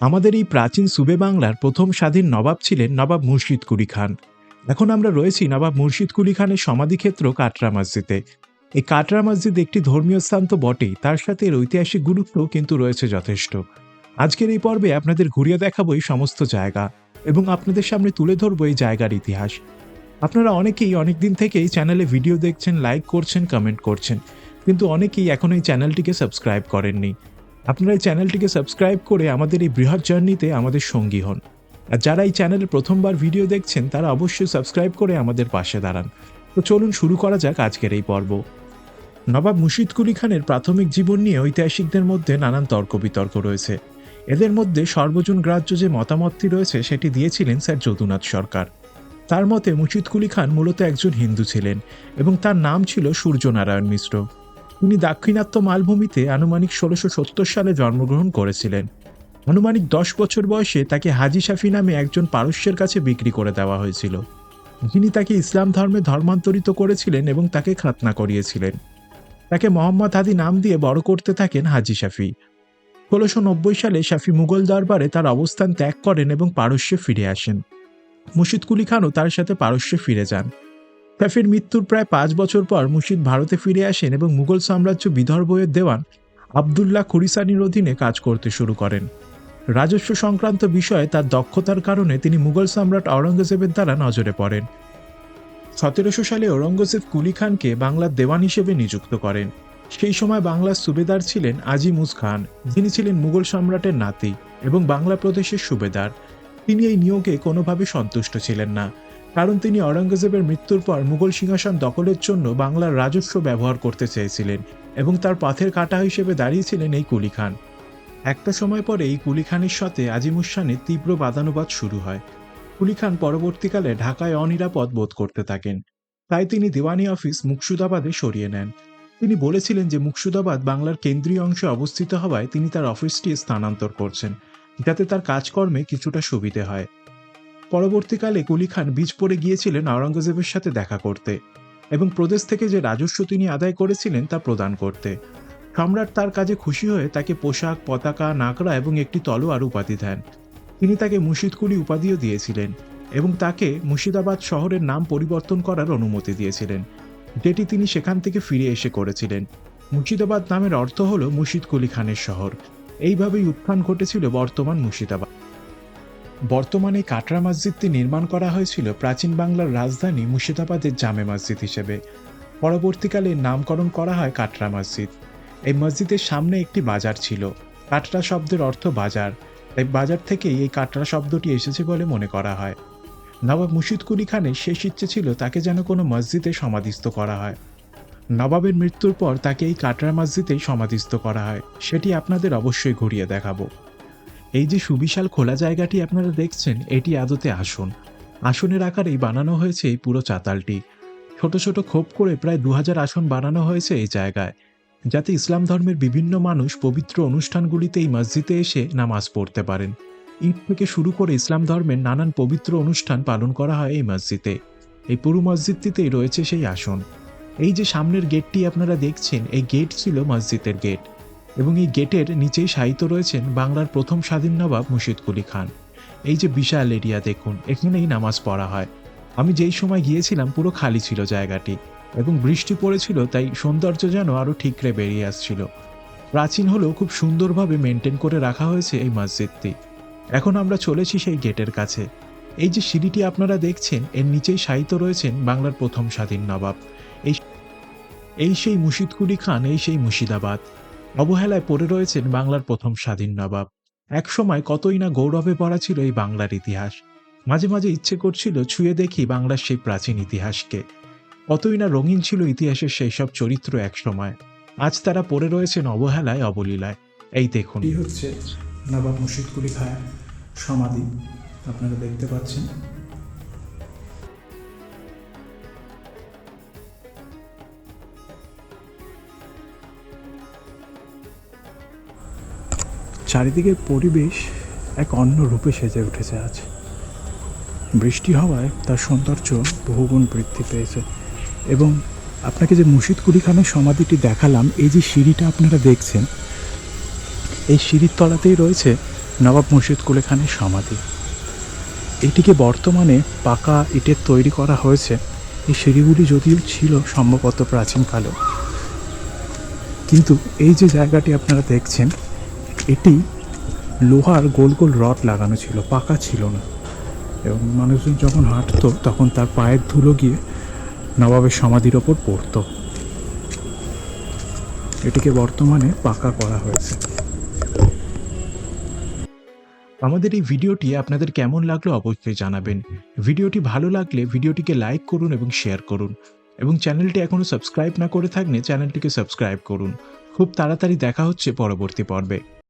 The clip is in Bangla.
আমাদের এই প্রাচীন সুবে বাংলার প্রথম স্বাধীন নবাব ছিলেন নবাব মুর্শিদ কুলি খান। এখন আমরা রয়েছি নবাব মুর্শিদ কুলি খানের সমাধিক্ষেত্র কাটরা মসজিদে। এই কাটরা মসজিদ একটি ধর্মীয় স্থান তো বটেই, তার সাথে এর ঐতিহাসিক গুরুত্ব কিন্তু রয়েছে যথেষ্ট। আজকের এই পর্বে আপনাদের ঘুরিয়ে দেখাবো এই সমস্ত জায়গা এবং আপনাদের সামনে তুলে ধরবো এই জায়গার ইতিহাস। আপনারা অনেকেই অনেক দিন থেকেই চ্যানেলে ভিডিও দেখছেন, লাইক করছেন, কমেন্ট করছেন, কিন্তু অনেকেই এখন এই চ্যানেলটিকে সাবস্ক্রাইব করেননি। আপনারা এই চ্যানেলটিকে সাবস্ক্রাইব করে আমাদের এই বৃহৎ জার্নিতে আমাদের সঙ্গী হন। আর যারা এই চ্যানেলে প্রথমবার ভিডিও দেখছেন, তারা অবশ্যই সাবস্ক্রাইব করে আমাদের পাশে দাঁড়ান। তো চলুন শুরু করা যাক আজকের এই পর্ব। নবাব মুর্শিদ কুলি খানের প্রাথমিক জীবন নিয়ে ঐতিহাসিকদের মধ্যে নানান তর্ক বিতর্ক রয়েছে। এদের মধ্যে সর্বজন গ্রাহ্য যে মতামতটি রয়েছে, সেটি দিয়েছিলেন স্যার যদুনাথ সরকার। তার মতে মুর্শিদ কুলি খান মূলত একজন হিন্দু ছিলেন এবং তার নাম ছিল সূর্যনারায়ণ মিশ্র। তিনি দাক্ষিণাত্য মালভূমিতে আনুমানিক ষোলোশো সত্তর সালে জন্মগ্রহণ করেছিলেন। আনুমানিক দশ বছর বয়সে তাকে হাজি শাফি নামে একজন পারস্যের কাছে বিক্রি করে দেওয়া হয়েছিল। যিনি তাকে ইসলাম ধর্মে ধর্মান্তরিত করেছিলেন এবং তাকে খাতনা করিয়েছিলেন। তাকে মোহাম্মদ হাদি নাম দিয়ে বড় করতে থাকেন হাজি শাফি। ষোলোশো নব্বই সালে শাফি মুঘল দরবারে তার অবস্থান ত্যাগ করেন এবং পারস্যে ফিরে আসেন। মুর্শিদ কুলি খানও তার সাথে পারস্যে ফিরে যান। শাফির মৃত্যুর প্রায় পাঁচ বছর পর মুর্শিদ ভারতে ফিরে আসেন এবং মুঘল সাম্রাজ্য বিদর্ভয়ের দেওয়ান আবদুল্লাহ খুরিসানির অধীনে কাজ করতে শুরু করেন। রাজস্ব সংক্রান্ত বিষয়ে তার দক্ষতার কারণে তিনি মুঘল সম্রাট আওরঙ্গজেবের দ্বারা নজরে পড়েন। সতেরোশো সালে ঔরঙ্গজেব কুলি খানকে বাংলার দেওয়ান হিসেবে নিযুক্ত করেন। সেই সময় বাংলার সুবেদার ছিলেন আজিমুজ খান, যিনি ছিলেন মুঘল সম্রাটের নাতি এবং বাংলা প্রদেশের সুবেদার। তিনি এই নিয়োগে কোনোভাবে সন্তুষ্ট ছিলেন না। কারণ তিনি অরঙ্গজেবের মৃত্যুর পর মুঘল সিংহাসন দখলের জন্য বাংলার রাজস্ব ব্যবহার করতে চেয়েছিলেন এবং তার পথের কাটা হিসেবে দাঁড়িয়েছিলেন এই কুলি খান একটা সময় পরে এই কুলি খানের সাথে আজিমুসানের তীব্র বাদানুবাদ শুরু হয়। কুলি খান পরবর্তীকালে ঢাকায় অনিরাপদ বোধ করতে থাকেন। তাই তিনি দিওয়ানি অফিস মুকসুদাবাদে সরিয়ে নেন। তিনি বলেছিলেন যে মুকসুদাবাদ বাংলার কেন্দ্রীয় অংশে অবস্থিত হওয়ায় তিনি তার অফিসটি স্থানান্তর করছেন, যাতে তার কাজকর্মে কিছুটা সুবিধে হয়। পরবর্তীকালে কুলি খান বীজ পড়ে গিয়েছিলেন আওরঙ্গজেবের সাথে দেখা করতে এবং প্রদেশ থেকে যে রাজস্ব তিনি আদায় করেছিলেন তা প্রদান করতে। সম্রাট তার কাজে খুশি হয়ে তাকে পোশাক, পতাকা, নাকড়া এবং একটি তলোয়ার উপাধি দেন। তিনি তাকে মুর্শিদকুলি উপাধিও দিয়েছিলেন এবং তাকে মুর্শিদাবাদ শহরের নাম পরিবর্তন করার অনুমতি দিয়েছিলেন, যেটি তিনি সেখান থেকে ফিরে এসে করেছিলেন। মুর্শিদাবাদ নামের অর্থ হল মুর্শিদ কুলি খানের শহর। এইভাবেই উত্থান ঘটেছিল বর্তমান মুর্শিদাবাদ। বর্তমানে কাটরা মসজিদটি নির্মাণ করা হয়েছিল প্রাচীন বাংলার রাজধানী মুর্শিদাবাদের জামে মসজিদ হিসেবে। পরবর্তীকালে নামকরণ করা হয় কাটরা মসজিদ। এই মসজিদের সামনে একটি বাজার ছিল, কাটরা শব্দের অর্থ বাজার। তাই বাজার থেকেই এই কাটরা শব্দটি এসেছে বলে মনে করা হয়। নবাব মুর্শিদ কুলি খানের শেষ ইচ্ছে ছিল তাকে যেন কোনো মসজিদে সমাধিস্থ করা হয়। নবাবের মৃত্যুর পর তাকে এই কাটরা মসজিদেই সমাধিস্থ করা হয়। সেটি আপনাদের অবশ্যই ঘুরিয়ে দেখাবো। এই যে সুবিশাল খোলা জায়গাটি আপনারা দেখছেন, এটি আদতে আসন। আসনের আকারেই বানানো হয়েছে এই পুরো চাতালটি। ছোট ছোট খোপ করে প্রায় দু হাজার আসন বানানো হয়েছে এই জায়গায়, যাতে ইসলাম ধর্মের বিভিন্ন মানুষ পবিত্র অনুষ্ঠানগুলিতে এই মসজিদে এসে নামাজ পড়তে পারেন। ঈদ থেকে শুরু করে ইসলাম ধর্মের নানান পবিত্র অনুষ্ঠান পালন করা হয় এই মসজিদে। এই পুরো মসজিদটিতেই রয়েছে সেই আসন। এই যে সামনের গেটটি আপনারা দেখছেন, এই গেট ছিল মসজিদের গেট। এবং এই গেটের নিচেই শায়িত রয়েছেন বাংলার প্রথম স্বাধীন নবাব মুর্শিদ কুলি খান। এই যে বিশাল এরিয়া দেখুন, এখানেই নামাজ পড়া হয়। আমি যেই সময় গিয়েছিলাম, পুরো খালি ছিল জায়গাটি এবং বৃষ্টি পড়েছিল, তাই সৌন্দর্য যেন আরও ঠিকরে বেরিয়ে আসছিল। প্রাচীন হলেও খুব সুন্দরভাবে মেনটেন করে রাখা হয়েছে এই মসজিদটি। এখন আমরা চলেছি সেই গেটের কাছে। এই যে সিঁড়িটি আপনারা দেখছেন, এর নিচেই শায়িত রয়েছেন বাংলার প্রথম স্বাধীন নবাব। এই এই সেই মুর্শিদকুলি খান, এই সেই মুর্শিদাবাদ। অবহেলায় পড়ে রয়েছেন বাংলার প্রথম স্বাধীন নবাব। একসময় কতই না গৌরবে ভরা ছিল এই বাংলার ইতিহাস। মাঝে মাঝে ইচ্ছে করছিল ছুঁয়ে দেখি বাংলার সেই প্রাচীন ইতিহাসকে। কতই না রঙিন ছিল ইতিহাসের সেই সব চরিত্র একসময়। আজ তারা পড়ে রয়েছেন অবহেলায়, অবলীলায়। এই দেখুন। হচ্ছে নবাব মুর্শিদ কুলি খায়ের সমাধি। আপনারা দেখতে পাচ্ছেন। চারিদিকের পরিবেশ এক অন্য রূপে সেজে উঠেছে আজ। বৃষ্টি হওয়ায় তার সৌন্দর্য বহুগুণ বৃদ্ধি পেয়েছে। এবং আপনাকে যে মুর্শিদ কুলি খানের সমাধিটি দেখালাম, এই যে সিঁড়িটা আপনারা দেখছেন, এই সিঁড়ির তলাতেই রয়েছে নবাব মুর্শিদ কুলি খানের সমাধি। এটিকে বর্তমানে পাকা ইটের তৈরি করা হয়েছে। এই সিঁড়িগুলি যদিও ছিল সম্ভবত প্রাচীনকালে। কিন্তু এই যে জায়গাটি আপনারা দেখছেন এটি লোহার গোল গোল রড লাগানো ছিল, পাকা ছিল না। এবং মানুষজন যখন হাঁটতো, তখন তার পায়ের ধুলো গিয়ে নবাবের সমাধির ওপর পড়তো। এটিকে বর্তমানে পাকা করা হয়েছে। আমাদের এই ভিডিওটি আপনাদের কেমন লাগল অবশ্যই জানাবেন। ভিডিওটি ভালো লাগলে ভিডিওটিকে লাইক করুন এবং শেয়ার করুন। এবং চ্যানেলটি এখনও সাবস্ক্রাইব না করে থাকলে চ্যানেলটিকে সাবস্ক্রাইব করুন। খুব তাড়াতাড়ি দেখা হচ্ছে পরবর্তী পর্বে।